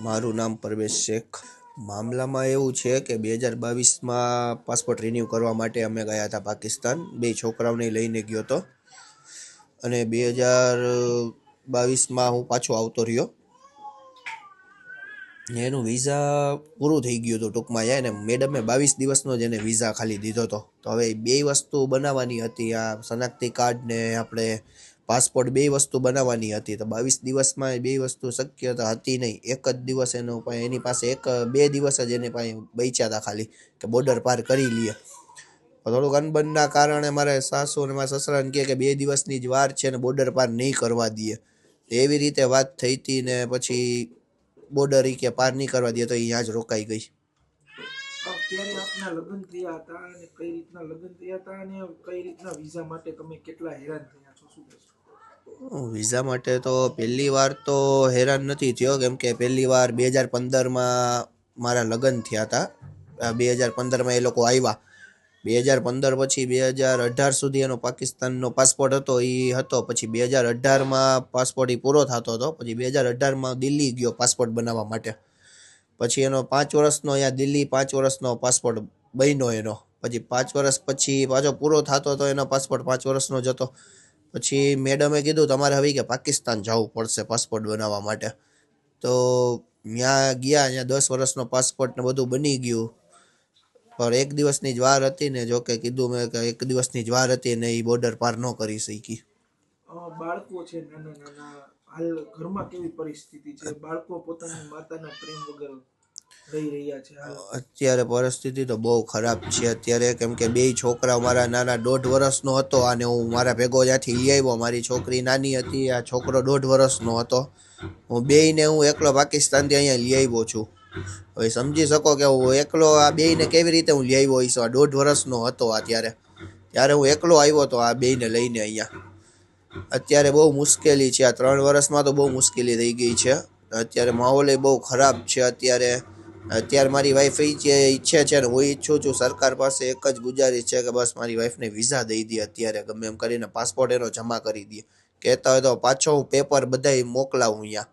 મારું નામ પરવેશ શેખ. મામલામાં એવું છે કે બે હજાર બાવીસમાં પાસપોર્ટ રિન્યૂ કરવા માટે અમે ગયા હતા પાકિસ્તાન. બે છોકરાઓને લઈને ગયો હતો. અને બે હજાર બાવીસમાં હું પાછો આવતો રહ્યો. એનું વિઝા પૂરું થઈ ગયું હતું ટૂંકમાં જાય ને મેડમે બાવીસ દિવસનો જ એને વિઝા ખાલી દીધો હતો. તો હવે બે વસ્તુ બનાવવાની હતી. આ શનાક્તિ કાર્ડ ને આપણે પાસપોર્ટ બે વસ્તુ બનાવવાની હતી. તો બાવીસ દિવસમાં બે વસ્તુ શક્ય તો હતી નહીં. એક જ દિવસ એનો એની પાસે એક, બે દિવસ જ એને પાસે બચ્યા હતા ખાલી કે બોર્ડર પાર કરી લઈએ થોડુંક અનબનના કારણે મારે સાસુ અને મારા સસરાને કહે કે બે દિવસની જ વાર છે ને બોર્ડર પાર નહીં કરવા દઈએ. એવી રીતે વાત થઈ હતી ને પછી બોર્ડર એ કે પાર નહીં કરવા દે તો અહીંયા જ રોકાઈ ગઈ. અત્યારે આપના લગ્ન થયા હતા અને કઈ રીતના લગ્ન થયા હતા અને કઈ રીતના વિઝા માટે તમે કેટલા હેરાન થયા છો? શું વિઝા માટે તો પહેલી વાર તો હેરાન નથી થયો, કેમ કે પહેલી વાર બે હજાર પંદરમાં મારા લગ્ન થયા હતા. બે હજાર પંદરમાં એ લોકો આવ્યા. બે હજાર પંદર પછી બે હજાર અઢાર સુધી એનો પાકિસ્તાનનો પાસપોર્ટ હતો એ હતો. પછી બે હજાર અઢારમાં પાસપોર્ટ એ પૂરો થતો હતો. પછી બે હજાર અઢારમાં દિલ્હી ગયો પાસપોર્ટ બનાવવા માટે. પછી એનો પાંચ વર્ષનો અહીંયા દિલ્હી પાંચ વર્ષનો પાસપોર્ટ બન્યો એનો. પછી પાંચ વર્ષ પછી પાછો પૂરો થતો હતો એનો પાસપોર્ટ પાંચ વર્ષનો જ હતો. પછી મેડમે કીધું, તમારે હવે કે પાકિસ્તાન જવું પડશે પાસપોર્ટ બનાવવા માટે. તો ત્યાં ગયા ત્યાં દસ વર્ષનો પાસપોર્ટ ને બધું બની ગયું. પણ એક દિવસની જ વાર હતી ને જો કે કીધું મેં કે એક દિવસની જ વાર હતી ને એ બોર્ડર પાર ન કરી શકી. બાળકો છે નાના નાના હાલ ઘરમાં કેવી પરિસ્થિતિ છે? બાળકો પોતાની માતાના પ્રેમ વગર અત્યારે પરિસ્થિતિ તો બહુ ખરાબ છે. અત્યારે કેમ કે બે છોકરા મારા નાના દોઢ વર્ષનો હતો અને હું મારા ભેગો જ્યાંથી લઈ આવ્યો, મારી છોકરી નાની હતી, આ છોકરો દોઢ વર્ષનો હતો. હું બેયને હું એકલો પાકિસ્તાનથી અહીંયા લઈ આવ્યો છું. હવે સમજી શકો કે હું એકલો આ બેયને કેવી રીતે હું લઈ આવ્યો હોઈશ? આ દોઢ વર્ષનો હતો આ ત્યારે ત્યારે હું એકલો આવ્યો હતો આ બેયને લઈને અહીંયા. અત્યારે બહુ મુશ્કેલી છે. આ ત્રણ વર્ષમાં તો બહુ મુશ્કેલી થઈ ગઈ છે. અત્યારે માહોલ બહુ ખરાબ છે. અત્યારે અત્યારે મારી વાઈફ એ જે ઈચ્છે છે ને, હું ઈચ્છું છું સરકાર પાસે એક જ ગુજારિશ છે કે બસ મારી વાઈફને વિઝા દઈ દે અત્યારે, ગમે એમ કરીને પાસપોર્ટ એનો જમા કરી દે. કહેતા હોય તો પાછો હું પેપર બધાય મોકલાવું અહીંયા.